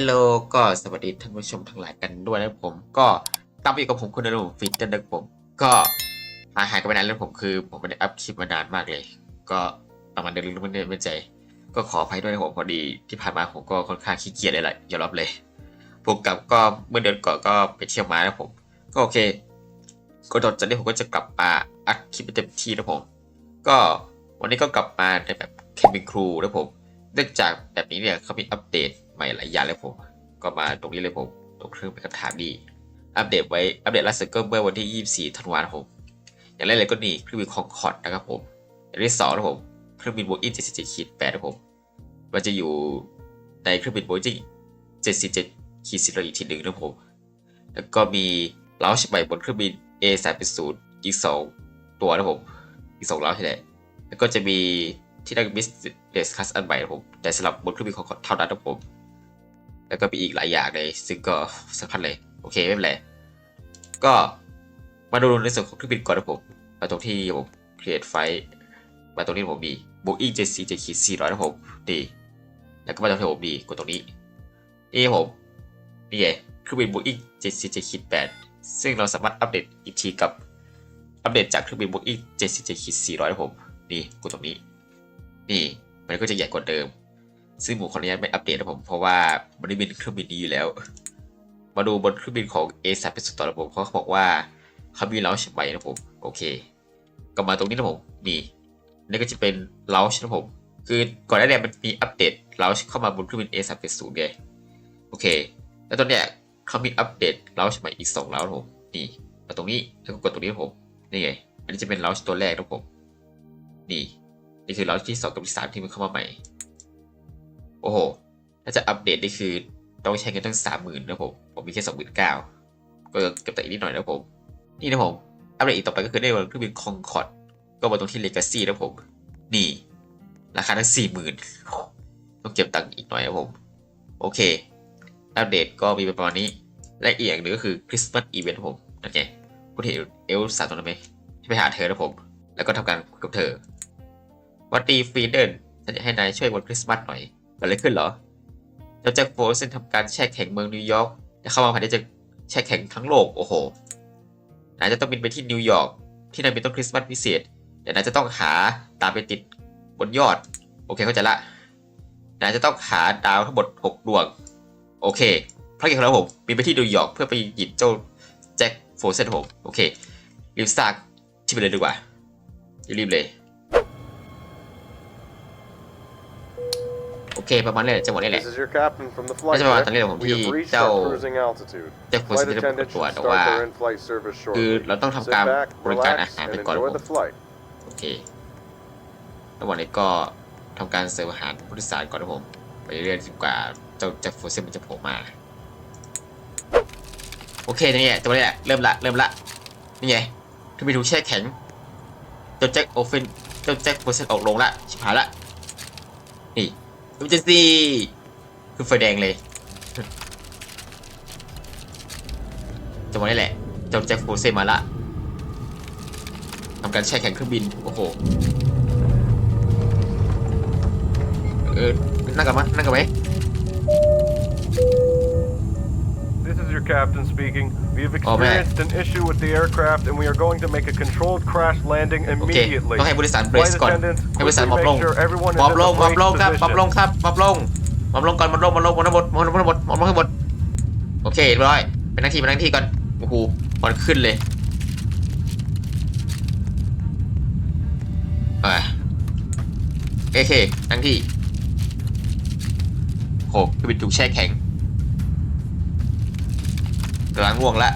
ลโลก็สวัสดีท่านผู้ชมทั้งหลายกันด้วยนะผม ก็ตามไปอยู่กับผมคุณนรงค์ฟิตเตอร์นะผม ก็หายหายกันไปนานแล้วผมคือผมไม่ได้อัพคลิปมานานมากเลย ก็ประมาณเดือนนึงไม่ได้ไม่ใจ ก็ขออภัยด้วยนะผมพอดีที่ผ่านมาผมก็ค่อนข้างขี้เกียจเลยแหละยอมรับเลยผมกลับก็เมื่อเดือนก่อนก็ไปเที่ยวมานะครับผม ก็โอเค ก็ตอนจากนี้ผมก็จะกลับมาอัดคลิปเต็มที่นะผม ก็วันนี้ก็กลับมาในแบบแคมปิ้งครูนะผม เนื่องจากแบบนี้เนี่ยเขามีอัปเดต ใหม่หลายอย่างเลยผม ก็มาตรงนี้เลยผม ตรงเครื่องเป็นคำถามดีอัปเดตไว้ อัปเดตล่าสุดก็เมื่อวันที่ 24 ธันวาคมอย่างแรกเลยก็นี่เครื่องบินคองคอร์ดนะครับผม อย่างที่สองนะผม เครื่องบินโบอิ้ง77ขีด8นะผม มันจะอยู่ในเครื่องบินโบอิ้ง77ขีด10อีกทีหนึ่งนะผม แล้วก็มีเลาชใหม่บนเครื่องบิน A380 อีก 2 ตัวนะผม อีก2เลาชที่ไหนแล้วก็จะมีที่นั่งบิสเนสคลาสอันใหม่นะผม แต่สำหรับบนเครื่องบินของเท่านั้นนะผม แล้วก็มีอีกหลายอย่างเลย ซึ่งก็สำคัญเลย โอเคไม่เป็นไร ก็มาดูในส่วนของเครื่องบินก่อนนะผม มาตรงที่ผม create flight มาตรงนี้ผมมี Boeing JC 7 400นะผมดีแล้วก็มาตรงที่ผมมีกดตรงนี้ นี่ผมนี่ไงเครื่องบิน Boeing 747 8ซึ่งเราสามารถอัปเดตอีกทีกับอัปเดตจากเครื่องบิน Boeing 747 400นะผมนี่กดตรงนี้ นี่มันก็จะใหญ่กว่าเดิม ซึ่งหมูขออนุญาตไม่อัปเดตนะผมเพราะว่ามันได้บินเครื่องบินนี้อยู่แล้ว มาดูบนเครื่องบินของ A3 เป็นสุดต่อนะผมเขาบอกว่าเขามีเลาชใหม่นะผมโอเคก็มาตรงนี้นะผมนี่นี่ก็จะเป็นเลาชนะผม คือก่อนหน้านี้มันมีอัปเดตเลาชเข้ามาบนเครื่องบิน A3 เป็นศูนย์ไงโอเค แล้วตอนเนี้ยเขามีอัปเดตเลาชใหม่อีก2เลานะผมนี่มาตรงนี้แล้วก็กดตรงนี้นะผมนี่ไงอันนี้จะเป็นเลาชตัวแรกนะผมนี่นี่คือเลาชที่2กับที่3ที่มันเข้ามาใหม่ โอ้โห ถ้าจะอัปเดตนี่คือต้องใช้เงินตั้งสามหมื่นนะผม ผมมีแค่สองหมื่นเก้าก็เก็บแต่อีกนิดหน่อยนะผม นี่นะผม อัปเดตอีกต่อไปก็คือได้บนเครื่องบินคองคอร์ดก็มาตรงที่เลกาซี่นะผม นี่ ราคาตั้งสี่หมื่นต้องเก็บตังค์อีกหน่อยนะผม โอเค อัปเดตก็มีประมาณนี้ และอีกอย่างหนึ่งก็คือคริสต์มาสอีเวนต์ผมนั่นไงคุณเห็นเอลสามตรงนั้นไหมที่ไปหาเธอนะผม แล้วก็ทำการคุยกับเธอวัดดีฟรีเดนฉันจะให้นายช่วยวันคริสต์มาสหน่อย เกิดอะไรขึ้นเหรอเจ้าแจ็คโฟร์เซนทำการแช่แข็งเมืองนิวยอร์กจะเข้ามาภายในจะแช่แข็งทั้งโลกโอ้โหนายจะต้องบินไปที่นิวยอร์กที่นั่นมีต้นคริสต์มาสพิเศษแต่นายจะต้องหาตามไปติดบนยอด โอเคเข้าใจละนายจะต้องหาดาวทั้งหมด6ดวง โอเคภารกิจของเราผมบินไปที่นิวยอร์กเพื่อไปหยิบเจ้าแจ็คโฟร์เซนผมโอเครีบสตาร์ทที่ไปเลยดีกว่ารีบเลย เคประมาณนี้แหละจังหวะนี้แหละ This is your captain from the flight ไม่ใช่ว่า deck. ตอนนี้ผม We ที่ have reached เจ้า our cruising altitude. แจ็คโฟร์เซน Flight ได้ปราก attendants ตัว should แต่ start ว่า their in-flight service คือ shortly. เราต้อง Sit ทำการ back, บริการอา relax, หาร and ไปก่อนครับ enjoy ผม the flight. โอเคระหว่างนี้ก็ทำการเสิร์ฟอาหารผู้โดยสารก่อนนะผม ไปเรื่อยๆจนกว่าเจ้าแจ็คโฟร์เซนมันจะโผล่มา โอเคนี่ไงตัวนี้แหละเริ่มละเริ่มละนี่ไงที่มีถูกแช่แข็งเจ้าแจ็คโอเฟนเจ้าแจ็คโฟร์เซนออกลงละชิบหายละนี่ ดูเจนซี่คือไฟแดงเลยจังหวะนี้แหละเจ้าแจ็คโฟร์เซนมาละทำการแช่แข็งเครื่องบิน โอ้โห เออ นั่งกันมั้ยนั่งกันไหม This is your captain speaking. We have Oh, man. experienced an issue with the aircraft, and we are going to make a controlled crash landing โอเค immediately. ต้องให้บริษัทเบร Flight สก่อน attendants, ให้บริษัท quickly มอบลง make sure everyone is มอบ in ล the งมอบ brake ลงครับ มอบลง position. ครับ มอบลง มอบลงก่อน มอบลง มอบลงมอบลงหมดมอบลงหมดมอบลงให้หมด โอเคเรียบร้อยไปนั่งที่ไปนั่งที่ก่อน โอ้โหบอลขึ้นเลยอ่าโอเคนั่งที่โหคือเป็นถูกแช่แข็ง กำลังง่วงละ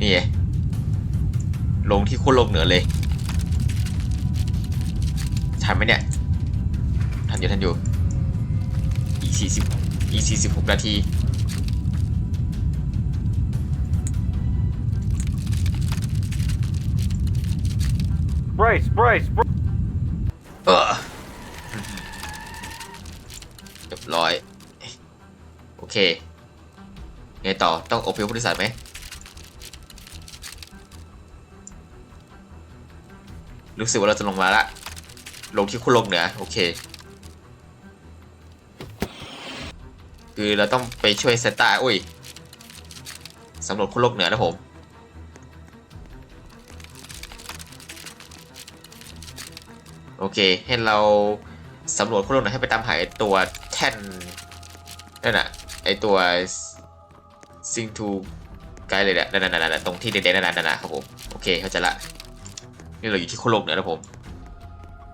นี่ไงลงที่โคตรลงเหนือเลยทันไหมเนี่ยทันอยู่ทันอยู่อีสี่สิบอีสี่สิบหกนาที Brace, brace, brace. เออเรียบร้อย โอเค ไงต่อต้องอบพยพผู้โดยสารไหมรู้สึกว่าเราจะลงมาละ ลงที่คุณลงเหนือโอเค คือเราต้องไปช่วยเซนต้าอุ้ยสำรวจคุณโลกเหนือนะผมโอเค ให้เราสำรวจคุณโลกเหนือให้ไปตามหาตัวแท่นนั่นน่ะไอตัว ซิงทูไกด์เลยเนี่ยนั่นนั่นนั่นตรงที่เด่นๆนั่นนั่นนะครับผมโอเคเข้าใจละนี่เราอยู่ที่โคโลกเหนือนะผม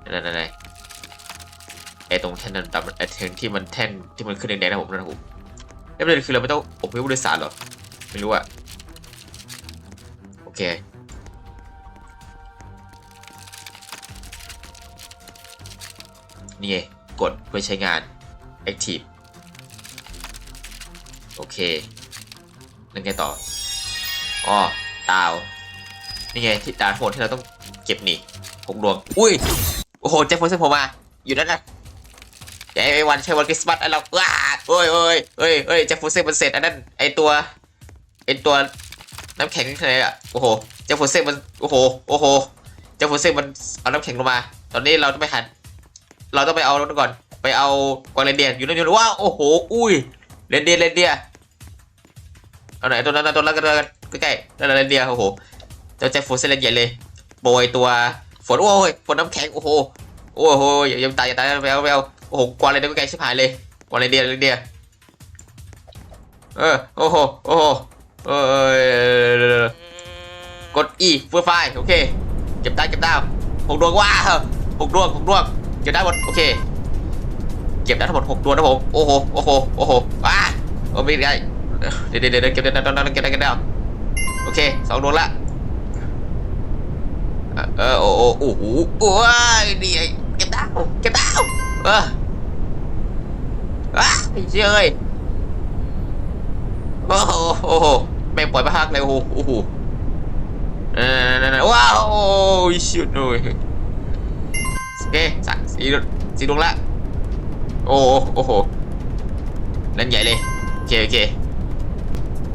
นั่นนั่นนั่นไอตรงแท่นนั้นตามไอแท่นที่มันแท่นที่มันขึ้นแดงๆนะผมนั่นนะผมแล้วประเด็นคือเราไม่ต้องอบพยพผู้โดยสารหรอไม่รู้อะโอเคนี่ไงกดเพื่อใช้งาน Active โอเค นั่นไงต่ออ๋อดาวนี่ไงที่ดาวทั้งหมดที่เราต้องเก็บนี่หกดวงอุ้ยโอ้โหเจฟฟอร์เซนผมมาอยู่นั่นนะให้ไอ้วันใช่วันคริสต์มาสไอ้เราว้าโอ้ยโอ้ยเอ้ยเอ้ยเจฟฟอร์เซนมันเสร็จอันนั้นไอตัวไอตัวน้ำแข็งอะไรอะโอ้โหเจฟฟอร์เซนมันโอ้โหโอ้โหเจฟฟอร์เซนมันเอาน้ำแข็งลงมา ตอนนี้เราต้องไปหันเราต้องไปเอารถก่อนไปเอากวางเรนเดียร์อยู่นั่นอยู่นั่นว้าวโอ้โหอุ้ยเรนเดียร์เรนเดียร์ เอาไหนตัวนั้นตัวนั้นกันใกล้ๆนั่นแหละเรนเดียโอ้โหเจ้าแจ็คโฟร์เซนเล่นใหญ่เลยโปรยตัวฝนโอ้ยฝนน้ำแข็งโอ้โหโอ้โหอย่าอย่าตายอย่าตายไปเอาไปเอาโอ้โหกวางเรนเดียร์ก็ไกลชิบหายเลยกวางเรนเดียร์เรนเดียเออโอ้โหโอ้โหเออกด E เฟื่อไฟโอเคเก็บได้เก็บได้หกดวงว้าวหกดวงหกดวงเก็บได้หมดโอเคเก็บได้ทั้งหมดหกตัวนะผมโอ้โหโอ้โหโอ้โหว้าโอ้ไม่ได้ เดี๋ยวเดี๋ยวเดี๋ยวเก็บได้ตอนนั้นเก็บได้เก็บได้โอเคสองดวงละเออโอ้โหโอ้โหโอ้ยดีไอ้เก็บดาวเก็บดาวเออว้าไอ้เจ้ยโอ้โหโอ้โหแม่ปล่อยมาฮักเลยโอ้โหโอ้โหเออนั่นว้าวโอ้ยชิดเลยโอเคสามสี่สี่ดวงละโอ้โอ้โหนั่นใหญ่เลยโอเคโอเค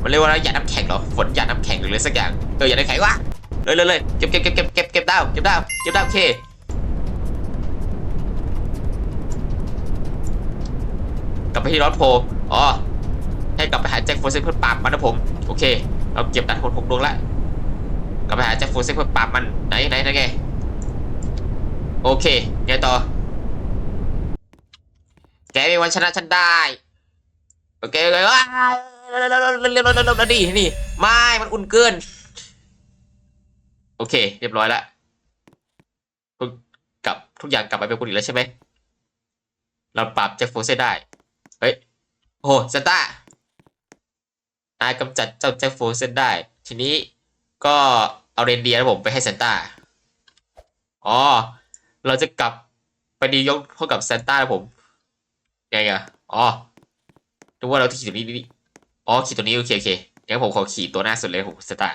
มันเรียกว่าอะไรหยาดน้ำแข็งเหรอฝนหยาดน้ำแข็งหรืออะไรสักอย่างเออหยาดน้ำแข็งวะเลยเลยเลยเก็บเก็บเก็บเก็บเก็บเก็บดาวเก็บดาวเก็บดาวโอเคกลับไปที่รถโพอ๋อให้กลับไปหาแจ็คโฟเซนเพื่อปราบมันนะผมโอเค เราเก็บดันหดหกดวงละกลับไปหาแจ็คโฟเซนเพื่อปราบมันไหนไหนไหนไงโอเคไงต่อแกมีวันชนะฉันได้โอเคเลยว้า วเร็วๆๆๆๆๆดีนี่ไม่มันอุ่นเกิน โอเค เรียบร้อยละทุกกลับทุกอย่างกลับไปเป็นปกติแล้วใช่ไหมเราปรับแจ็คโฟเซได้เฮ้ยโอ้โหซนต้านายกำจัดเจ้าแจ็คโฟเซนได้ ทีนี้ก็เอาเรนเดียร์นะผมไปให้เซนต้าอ๋อเราจะกลับไปนิวยอร์กพบกับเซนต้านะผมไงอะอ๋อนึกว่าเราที่ขี่นี้นี่ อ๋อขี่ตัวนี้โอเคโอเคงั้นผมขอขี่ตัวหน้าสุดเลยผมเซนต้า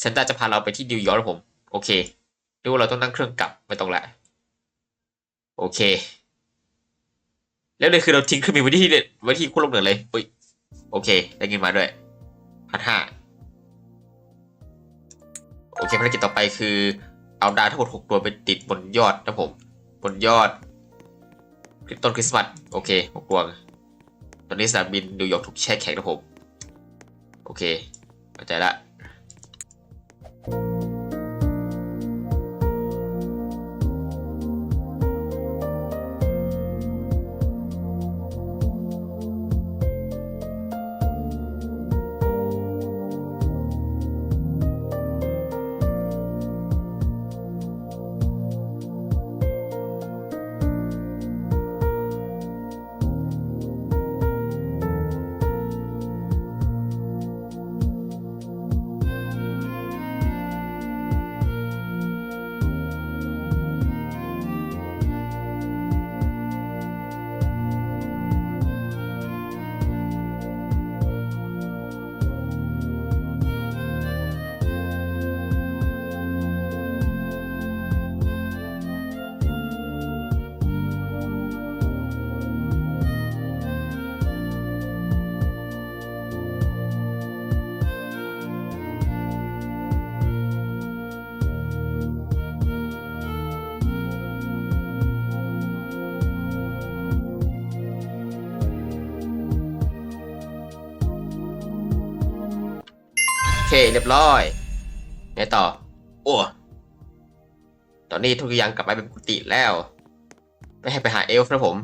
เซนต้าจะพาเราไปที่นิวยอร์กผม โอเคนึกว่าเราต้องนั่งเครื่องกลับไม่ต้องละโอเค แล้วเลยคือเราทิ้งเครื่องบินไว้ที่ไว้ที่คู่ลมเหนือเลยอุ้ยโอเค ได้เงินมาด้วยพันห้าโอเคภารกิจต่อไปคือ เอาดาวทั้งหมดหกตัวไปติดบนยอดนะผม บนยอดต้นคริสต์มาสโอเคหกดวงตอนนี้สนามบินนิวยอร์กถูกแช่แข็งนะผม โอเคเข้าใจละ เรียบร้อยไงต่อ โอ้ตอนนี้ทุกอย่างกลับมาเป็นปกติแล้ว ไม่ให้ไปหาเอลฟ์นะผม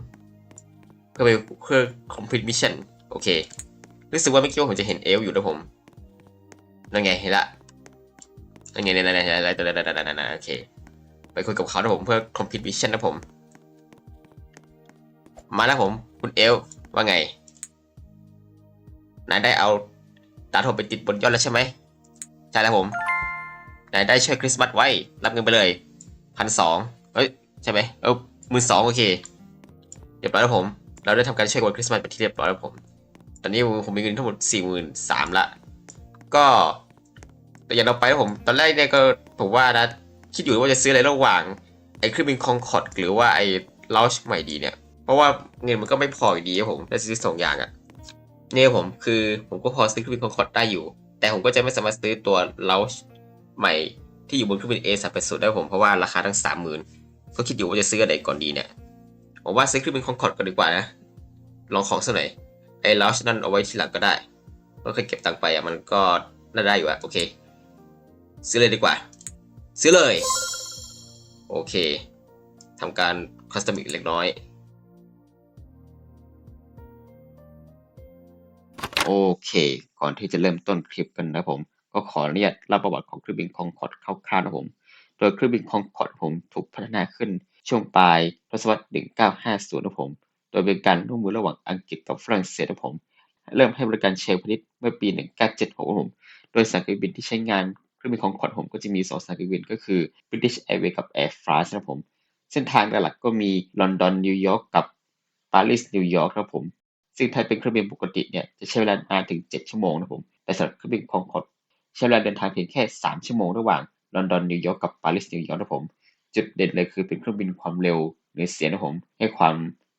เพื่อไปเพื่อ complete mission โอเค รู้สึกว่าเมื่อกี้ว่าผมจะเห็นเอลฟ์อยู่นะผมนั่นไงเห็นละนั่นไงนั่นไงนั่นไงนั่นไงนั่นไงนั่นไงนั่นไงโอเค ไปคุยกับเขานะผมเพื่อ complete mission นะผม มาแล้วผม คุณเอลฟ์ว่าไงนายได้เอาาโทไปติดบนยอดแล้วใช่ไหมใช่แล้วผมนายได้ช่วยคริสต์มาสไว้ รับเงินไปเลยพันสองเฮ้ยใช่ไหมเออมื่นสองโอเคเรียบร้อยแล้วผม เราได้ทำการช่วยวันคริสต์มาสไปที่เรียบร้อยแล้วผม ตอนนี้ผมมีเงินทั้งหมดสี่หมื่นสามละ ก็แต่อย่างเราไปแล้วผม ตอนแรกเนี่ยก็ผมว่านะคิดอยู่ว่าจะซื้ออะไรระหว่างไอ้เครื่องบินคองคอร์ดหรือว่าไอ้ลอชใหม่ดีเนี่ย เพราะว่าเงินมันก็ไม่พออยู่ดีครับผมได้ซื้อสองอย่างอะ เนี่ยผมคือผมก็พอซื้อเครื่องบินคอนคอร์ดได้อยู่ แต่ผมก็จะไม่สามารถซื้อตัวเลาชใหม่ที่อยู่บนเครื่องบิน A 3 8 0ได้ผมเพราะว่าราคาทั้งสามหมื่นก็คิดอยู่ว่าจะซื้ออะไรก่อนดีเนี่ยผมว่าซื้อเครื่องบินคอนคอร์ดก่อนดีกว่านะลองของสักหน่อยไอ้เลาชนั่นเอาไว้ทีหลังก็ได้ก็เคยเก็บตังค์ไปอะมันก็น่าได้อยู่อะโอเค ซื้อเลยดีกว่า ซื้อเลย โอเคทำการคอสตอมิกเล็กน้อย โอเค ก่อนที่จะเริ่มต้นคลิปกันนะผม ก็ขออนุญาตเล่าประวัติของเครื่องบินคองคอร์ดคร่าวๆนะผม โดยเครื่องบินคองคอร์ดผมถูกพัฒนาขึ้นช่วงปลายทศวรรษ 1950 นะผม โดยเป็นการร่วมมือระหว่างอังกฤษกับฝรั่งเศสนะผม เริ่มให้บริการเชลพาณิชย์เมื่อปี 1976นะผม โดยสายการบินที่ใช้งานเครื่องบินคองคอร์ดผมก็จะมีสองสายการบินก็คือ British Airways กับ Air France นะผม เส้นทางหลักก็มีลอนดอนนิวยอร์กกับปารีสนิวยอร์กครับผม ซึ่งถ้าเป็นเครื่องบินปกติเนี่ยจะใช้เวลานานถึง 7 ชั่วโมงนะผมแต่สำหรับเครื่องบินคองคอร์ดใช้เวลาเดินทางเพียงแค่ 3 ชั่วโมงระหว่างลอนดอนนิวยอร์กกับปารีสนิวยอร์กนะผมจุดเด่นเลยคือเป็นเครื่องบินความเร็วเหนือเสียงนะผมให้ความ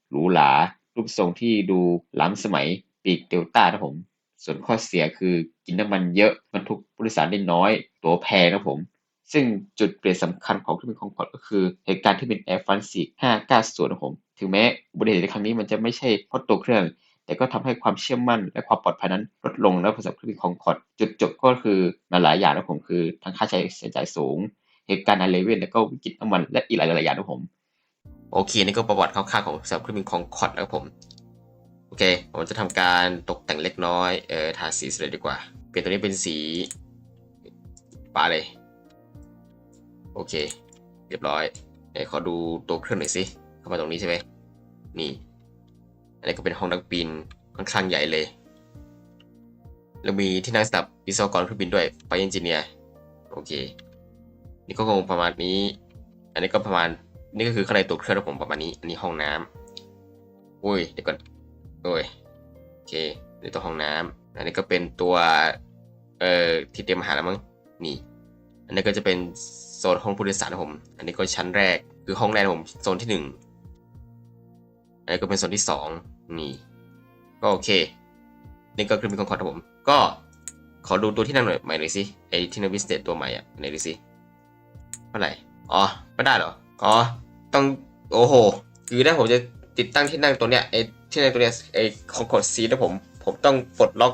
หรูหรารูปทรงที่ดูล้ำสมัยปีกเดลต้านะผม ส่วนข้อเสียคือกินน้ำมันเยอะบรรทุกผู้โดยสารได้น้อย ตัวแพงนะผม ซึ่งจุดเปลี่ยนสำคัญของเครื่องบินคองคอร์ดก็คือเหตุการณ์ที่เป็น Air France 590นะผม ถึงแม้อุบัติเหตุในครั้งนี้มันจะไม่ใช่เพราะตัวเครื่อง แต่ก็ทำให้ความเชื่อมั่นและความปลอดภัยนั้นลดลงแล้วสำหรับเครื่องบินคองคอร์ดจุดจบก็คือมาหลายอย่างนะผมคือทั้งค่าใช้จ่ายสูง เหตุการณ์ในเลเวนแล้วก็วิกฤตน้ำมันและอีกหลายๆอย่างนะผมโอเคนี่ก็ประวัติคร่าวๆของสำหรับเครื่องบินคองคอร์ดนะครับผมโอเคผมจะทำการตกแต่งเล็กน้อยเออทาสีเลยดีกว่า เปลี่ยนตัวนี้เป็นสีฟ้าเลยโอเค เรียบร้อยเดี๋ยวขอดูตัวเครื่องหน่อยสิเข้ามาตรงนี้ใช่ไหมนี่ อันนี้ก็เป็นห้องนักบินค่อนข้างใหญ่เลยแล้วมีที่นั่งสำหรับวิศวกรเครื่องบินด้วยไฟเอนจิเนียร์โอเค นี่ก็คงประมาณนี้ อันนี้ก็ประมาณนี่ก็คือข้างในตัวเครื่องของผมประมาณนี้ อันนี้ห้องน้ำอุ้ยเดี๋ยวก่อนโอ้ยโอเคนี่ตัวห้องน้ำอันนี้ก็เป็นตัวเอ่อที่เตรียมอาหารแล้วมั้งนี่ อันนี้ก็จะเป็นโซนห้องผู้โดยสารนะผม อันนี้ก็ชั้นแรกคือห้องแรกผมโซนที่หนึ่ง อันนี้ก็เป็นโซนที่สองนี่ ก็โอเค นี่ก็คือเป็นของคอร์ดผม ก็ขอดูตัวที่นั่งหน่อยใหม่หน่อยสิไอที่นั่งวิสเตตัวใหม่อะไหนดูสิเท่าไหร่อ๋อไม่ได้เหรออ๋อต้องโอ้โห คือถ้าผมจะติดตั้งที่นั่งตัวเนี้ยไอที่นั่งตัวเนี้ยไอคองคอดซีนะผมผมต้องปลดล็อก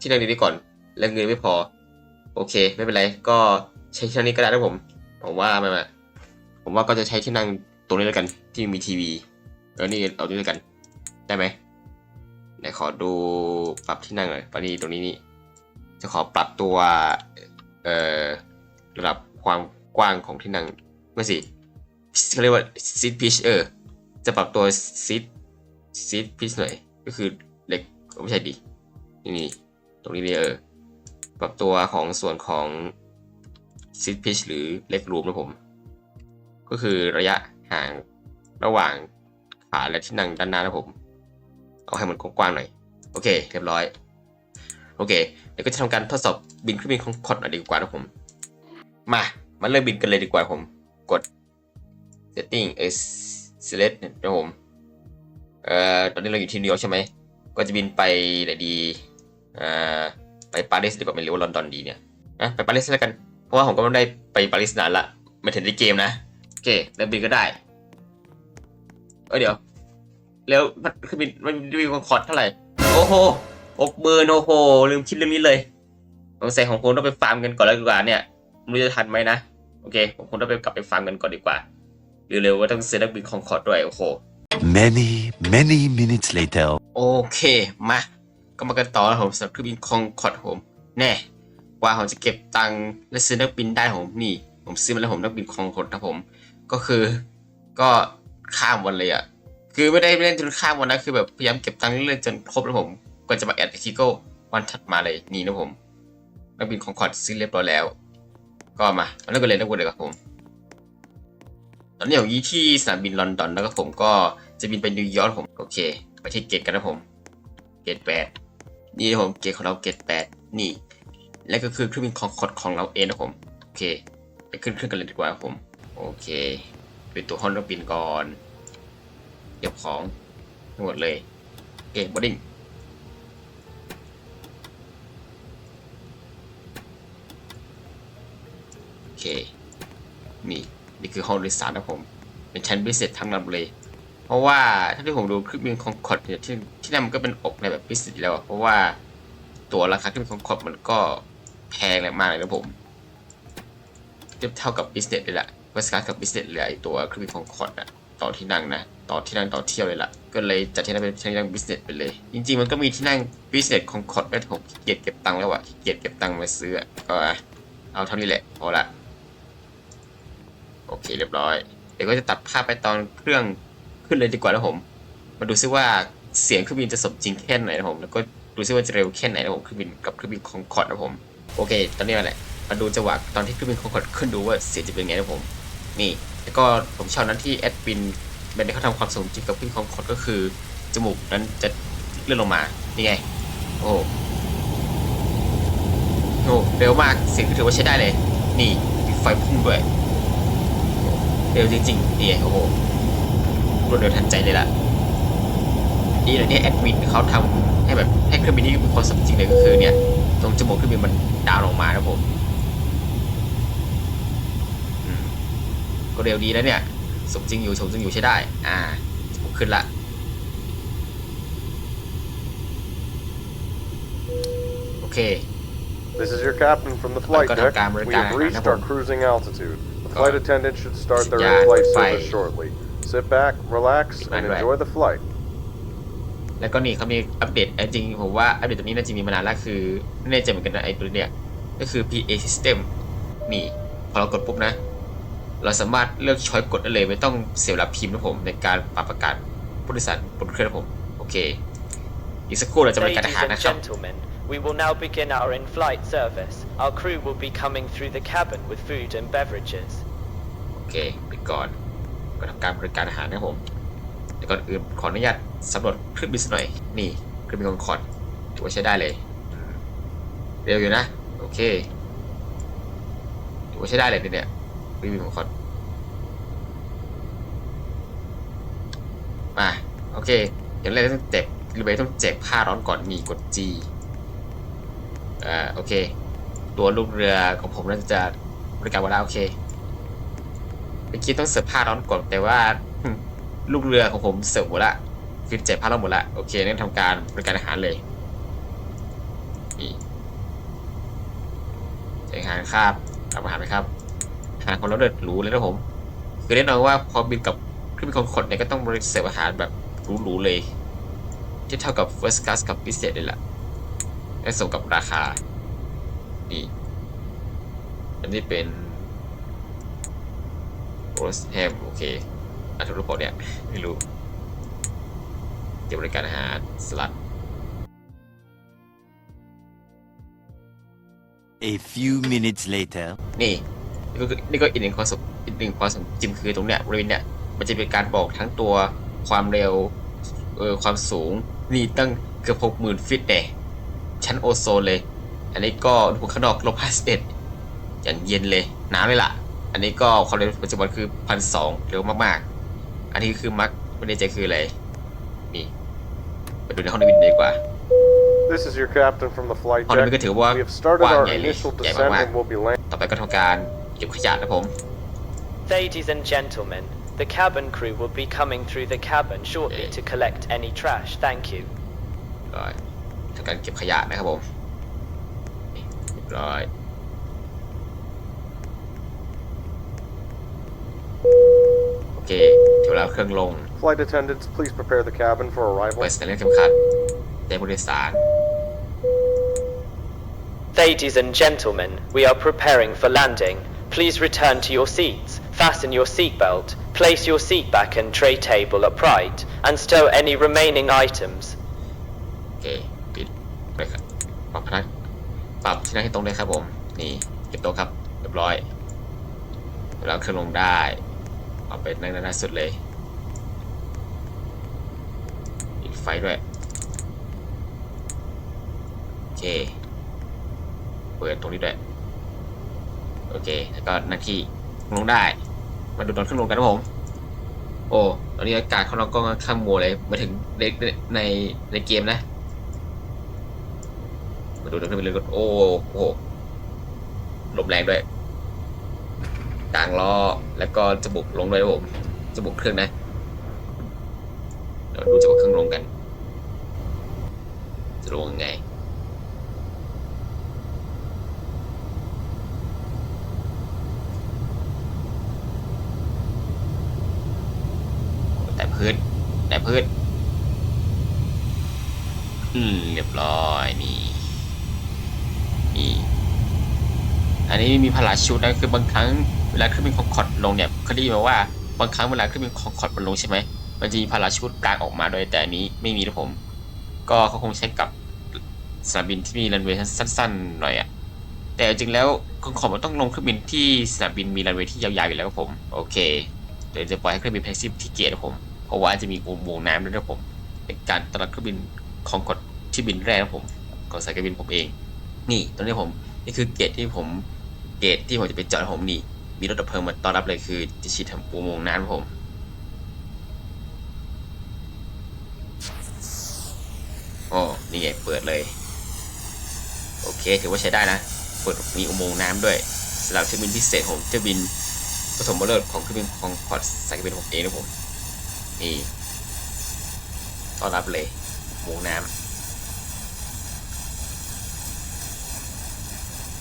ที่นั่งนี้ก่อน แล้วเงินไม่พอ โอเค ไม่เป็นไร ก็ใช้ที่นั่งนี้ก็ได้นะผมผมว่าไม่ไม่ผมว่าก็จะใช้ที่นั่งตรงนี้แล้วกันที่มีทีวี เออนี่เอาด้วยกัน ได้ไหมไหนขอดูปรับที่นั่งหน่อยปนี้ตรงนี้นี่ จะขอปรับตัวเอ่อระดับความกว้างของที่นั่งไม่สิเขาเรียกว่า seat pitch เออ จะปรับตัว seat seat pitch หน่อย ก็คือเล็กไม่ใช่ดิ นี่นี่ตรงนี้นี่เออ ปรับตัวของส่วนของ seat pitch หรือเล็กรูมนะผม ก็คือระยะห่างระหว่าง ขาและที่นั่งด้านหน้านะผม เอาให้มันกว้างๆหน่อย โอเค เรียบร้อย โอเค เดี๋ยวก็จะทำการทดสอบบินเครื่องบินของคอดหน่อยดีกว่านะผม มา มาเริ่มบินกันเลยดีกว่าผม กด setting เออ select นะผม เอ่อ ตอนนี้เราอยู่ที่นิวยอร์กใช่ไหม ก็จะบินไปไหนดีอ่าไปปารีสดีกว่าไม่รู้ว่าลอนดอนดีเนี่ยนะไปปารีสแล้วกัน เพราะว่าผมก็ไม่ได้ไปปารีสนานละไม่ถึงในเกมนะ โอเคเริ่มบินก็ได้ เออเดี๋ยว แล้วมันคือบินมันมีคอร์ดเท่าไหร่ โอ้โหหกหมื่นโอ้โหลืมคิดเรื่องนี้เลยสงสัยของผมต้องไปฟาร์มกันก่อนแล้วดีกว่าเนี่ยไม่รู้จะทันไหมนะโอเคผมคงต้องไปกลับไปฟาร์มกันก่อนดีกว่าเร็วๆว่าต้องเซนักบินคองคอร์ดด้วยโอ้โห Many, many minutes later. โอเคมาก็มากันต่อนะผมสำหรับเครื่องบินคองคอร์ดผมแน่ว่าผมจะเก็บตังค์และซื้อนักบินได้ผมนี่ ผมซื้อมาแล้วผมนักบินคองคอร์ดนะผม ก็คือก็ ข้ามวันเลยอะคือไม่ได้เล่นจนข้ามวันนะคือแบบพยายามเก็บตังค์เรื่อยๆจนครบแล้วผมก่อนจะมาแอดอีกทีก็วันถัดมาเลยนี่นะผมนักบินคองคอร์ดซื้อเรียบร้อยแล้ว ก็มามาเริ่มกันเลยนักบินเลยครับผม ตอนนี้อยู่ที่สนามบินลอนดอนแล้วก็ผมก็จะบินไปนิวยอร์กผมโอเคไปที่เกตกันนะผม เกตแปดนี่นผมเกตของเราเกตแปดนี่ และก็คือเครื่องบินคองคอร์ดของเราเองนะผมโอเค ไปขึ้นเครื่องกันเลยดีกว่าผม โอเคเป็นตัวห้องนักบินก่อน เก็บของทั้งหมดเลยโอเคบอดดิ้งโอเคนี่นี่คือห้องโดยสารนะผม เป็นชั้นพิเศษทั้งลำเลย เพราะว่าถ้าที่ผมดูเครื่องบินคองคอร์ดเนี่ยที่ที่นั่นมันก็เป็นอกในแบบพิเศษแล้ว เพราะว่าตัวราคาเครื่องบินคองคอร์ดมันก็แพงมากเลยนะผมเทียบเท่ากับบิสเนสเลยละเวสการ์กับบิสเนสเลยตัวเครื่องบินคองคอร์ดอะต่อที่นั่งนะ ต่อที่นั่งต่อเที่ยวเลยล่ะ ก็เลยจัดที่นั่งเป็นที่นั่งบิสเนสไปเลย จริงๆมันก็มีที่นั่งบิสเนสคองคอร์ดไว้ผมขี้เกียจเก็บตังค์แล้วอะขี้เกียจเก็บตังค์มาซื้อก็เอาเท่านี้แหละพอละโอเคเรียบร้อย เดี๋ยวก็จะตัดภาพไปตอนเครื่องขึ้นเลยดีกว่านะผม มาดูซิว่าเสียงเครื่องบินจะสมจริงแค่ไหนนะผม แล้วก็ดูซิว่าจะเร็วแค่ไหนนะผมเครื่องบินกับเครื่องบินคองคอร์ดนะผม โอเค ตอนนี้มาแหละ มาดูจังหวะตอนที่เครื่องบินคองคอร์ดขึ้นดูว่าเสียงจะเป็นไงนะผม นี่ แล้วก็ผมชอบนั้นที่แอดมิน เป็นเขาทำความสมจริงกับเครื่องบินคองคอร์ดก็คือ จมูกนั้นจะเลื่อนลงมา นี่ไง โอ้โหเร็วมากเสียงถือว่าใช้ได้เลย นี่ไฟพุ่งด้วยเร็วจริงๆนี่โอ้โหรวดเร็วทันใจเลยล่ะนี่เลยที่แอดมินเขาทำให้แบบให้เครื่องบินที่มีความสมจริงเลยก็คือเนี่ย ตรงจมูกเครื่องบินมันดาวลงมานะผมอืมก็เร็วดีนะเนี่ย สมจริงอยู่สมจริงอยู่ใช้ได้ อ่าผมขึ้นละโอเค This is your captain from the flight I've got deck. a camera We guy. have reached our cruising altitude. The Got flight it. attendant should start their Yeah, in-flight fine. service shortly. Sit back, relax, and Right, right. enjoy the flight. แล้วก็นี่เขามีอัปเดตเอ่อจริงๆผมว่าอัปเดตตัวนี้น่าจะมีมานานแล้วคือไม่แน่ใจเหมือนกันนะไอ้ตัวเนี่ยก็คือ PA system นี่พอเรากดปุ๊บนะ เราสามารถเลือกช้อยกดได้เลย ไม่ต้องเสียเวลาพิมพ์นะผมในการปรับประกาศผู้โดยสารบนเครื่องนะผม โอเค อีกสักครู่เราจะบริการอา Ladies หาร and นะครับ gentlemen, we will now begin our in-flight service. Our crew will be coming through the cabin with food and beverages. โอเคไปก่อนก็ทำการบริการอาหารนะครับผมแต่ก่อนอื่นขออนุญาตสำรวจเครื่องบินสักหน่อย นี่เครื่องบินคอนคอร์ดถือว่าใช้ได้เลยอืมเร็วอยู่นะ โอเคถือว่าใช้ได้เลยเนี่ยเค รื่องบินคอนคอร์ดมาโอเคอย่างแรกต้องแจกหรือไปต้องแจกผ้าร้อนก่อนนี่กด G อ่าโอเค ตัวลูกเรือของผมน่าจะบริการวันละโอเคเมื่อกี้ต้องเสิร์ฟผ้าร้อนก่อนแต่ว่าลูกเรือของผมเสิร์ฟหมดละคือแจกผ้าร้อนหมดละโอเคงั้นทำการบริการอาหารเลยนี่แจกอาหารครับรับอาหารไหมครับาหารของเราเดือดหรูเลยนะผม คือแน่นอนว่าพอบินกับเครื่องบินของขนเนี่ยก็ต้องบริเสิร์ฟอาหารแบบหรูๆเลยที่เท่ากับ first class กับ business เลยล่ะและสมกับราคา นี่ อันนี้เป็นโรสแฮมโอเคอาทุกรูปบอกเนี่ยไม่รู้เก็บบริการอาหารสลัด A few minutes later. นี่ นี่ก็คือนี่ก็อีกหนึ่งความสมอีกหนึ่งความสมจริงคือตรงเนี้ยบริเวณเนี้ยมันจะเป็นการบอกทั้งตัวความเร็วเออความสูงนี่ตั้งเกือบหกหมื่นฟิตเนี่ยชั้นโอโซนเลย อันนี้ก็อุณหภูมิข้างนอกลบห้าสิบเอ็ดอย่างเย็นเลยหนาวเลยล่ะ อันนี้ก็ความเร็วปัจจุบันคือพันสองเร็วมากๆ อันนี้คือมักไม่แน่ใจคืออะไรนี่ไปดูในห้องนักบินดีกว่า This is your captain from the flight ห้องนักบิน deck. ก็ถือว่า We have started กว้าง our ใหญ่เลย initial ใหญ่ descent มาก and will be landing. ๆต่อไปก็ทำการ เก็บขยะนะผม Ladies and gentlemen, the cabin crew will be coming through the cabin shortly Okay. to collect any trash. Thank you. ก็ทำการเก็บขยะนะครับผมนี่ ร้อย โอเคถึงแล้วเครื่องลง Flight attendants, please prepare the cabin for arrival. เปิดสัญญาณเข็มขัดแจ้งผู้โดยสาร Ladies and gentlemen, we are preparing for landing. Please return to your seats, fasten your seatbelt, place your seat back and tray table upright, and stow any remaining items. โอเคปิดเลยครับปรับพนักปรับที่นั่งให้ตรงเลยครับผม นี่เก็บโต๊ะครับ เรียบร้อยแล้วเครื่องลงได้ เอาไปนั่งด้านหน้าสุดเลยปิดไฟด้วย โอเค เปิดตรงนี้ด้วย โอเค แล้วก็หน้าที่ลงได้ มาดูตอนเครื่องลงกันนะผม โอ้ตอนนี้อากาศข้างนอกก็ค่อนข้างมัวเลย มาถึงในในในเกมนะ มาดูตรงเครื่องบินเลยก็โอ้โหลมแรงด้วยกลางล้อแล้วก็จะบุกลงด้วยผมจะบุกเครื่องนะเดี๋ยวดูจะบุกเครื่องลงกันจะลงยังไง แต่พืชแต่ พืช อืม เรียบร้อยนี่นี่อันนี้มีพลาชุดนะคือบางครั้งเวลาเครื่องบินคองคอร์ดลงเนี่ยเขาได้ยินมาว่าบางครั้งเวลาเครื่องบินคองคอร์ดมันลงใช่ไหมมันจะมีพลาชุดกลางออกมาโดยแต่อันนี้ไม่มีนะผม ก็เขาคงใช้กับสนามบินที่มีรันเวย์สั้นๆหน่อยอะแต่จริงๆแล้วคองคอร์ดมันต้องลงเครื่องบินที่สนามบินมีรันเวย์ที่ยาวๆอยู่แล้วครับผม โอเค เดี๋ยวจะปล่อยให้เครื่องบินแพซิฟที่เกียรผม เพราะว่าจะมีอุโมงค์น้ำด้วยนะผมเป็นการตลาดเครื่องบินของกดที่บินแรกนะผมก็สายการบินผมเอง นี่ตรงนี้ผมนี่คือเกตที่ผมเกตที่ผมจะไปจอดผมนี่มีรถดับเพลิงมาต้อนรับเลยคือจะฉีดทำอุโมงค์น้ำนะผมโอ้นี่ไงเปิดเลย โอเคถือว่าใช้ได้นะ เปิดมีอุโมงค์น้ำด้วยสำหรับเที่ยวบินพิเศษของเที่ยวบินปฐมฤกษ์ของเครื่องบินของพอร์ตสายการบินผมเองนะผม นี่ต้อนรับเลย หมูน้ำ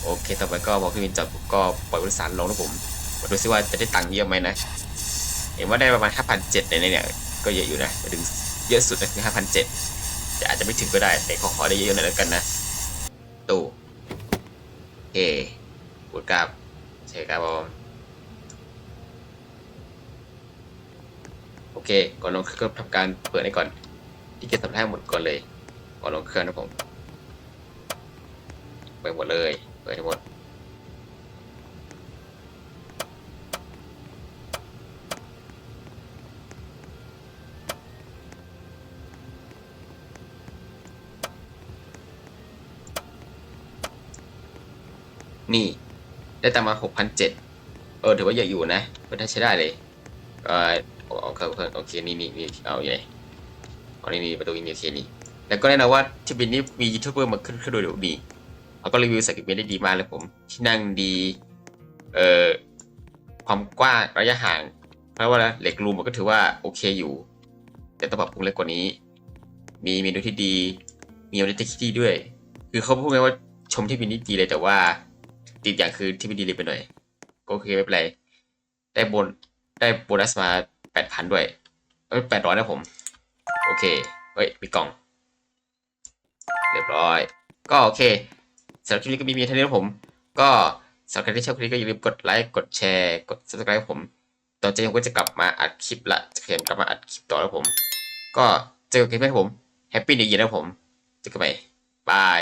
โอเค ต่อไปก็บอกเครื่องบินจอดปุ๊บก็ปล่อยผู้โดยสารลงนะผมมาดูซิว่าจะได้ตังค์เยอะไหมนะ เห็นว่าได้ประมาณ 5,700ในเนี่ย ก็เยอะอยู่นะถึงเยอะสุดนะคือ5,700แต่อาจจะไม่ถึงก็ได้ แต่ขอขอได้เยอะๆหน่อยแล้วกันนะตู้โอเคพูดกับใช่ครับผม อเค ก่อนลงเครื่องก็ทำการเปิดให้ก่อน ที่เก็บสัมภาระหมดก่อนเลย ก่อนลงเครื่องนะผมเปิดหมดเลย เปิดให้หมดนี่ ได้ตังมาหกพันเจ็ดเออ ถือว่าเยอะอยู่นะก็ได้ใช้ได้เลย เออ โอโอเคโอเคโอเคนี่นี่นี่เอาใหญ่เอานี่นี่ประตูนี่โอเคนี่แล้วก็แน่นอนว่าที่บินนี้มียูทูบเบอร์มาขึ้นขึ้นดูเดี๋ยดีเขาก็รีวิวสกิปบินได้ดีมากเลยผม ที่นั่งดีเอ่อความกว้างระยะห่างเพราะว่าเหล็กรูมมันก็ถือว่าโอเคอยู่ แต่ต้องปรับปรุงเล็กกว่านี้ มีเมนูที่ดี มีออเดอร์ที่ดีด้วย คือเขาพูดไงว่าชมที่บินนี้ดีเลยแต่ว่า ติดอย่างคือที่บินดีเลยไปหน่อยก็โอเคไม่เป็นไรได้บนได้โบนัสมา แปดพันด้วย เอ้ยแปดร้อยนะผม โอเค เฮ้ยมีกล่อง เรียบร้อย ก็โอเคสำหรับคลิปนี้ก็มีเพียงเท่านี้นะผม ก็สำหรับใครที่ชอบคลิปนี้ก็อย่าลืมกดไลค์ กดแชร์ กด subscribe ให้ผม ต่อจากนี้ผมก็จะกลับมาอัดคลิปละ จะเขียนกลับมาอัดคลิปต่อแล้วผม ก็เจอกันคลิปหน้าครับผม แฮปปี้นิวเยียร์นะผม เจอกันใหม่บาย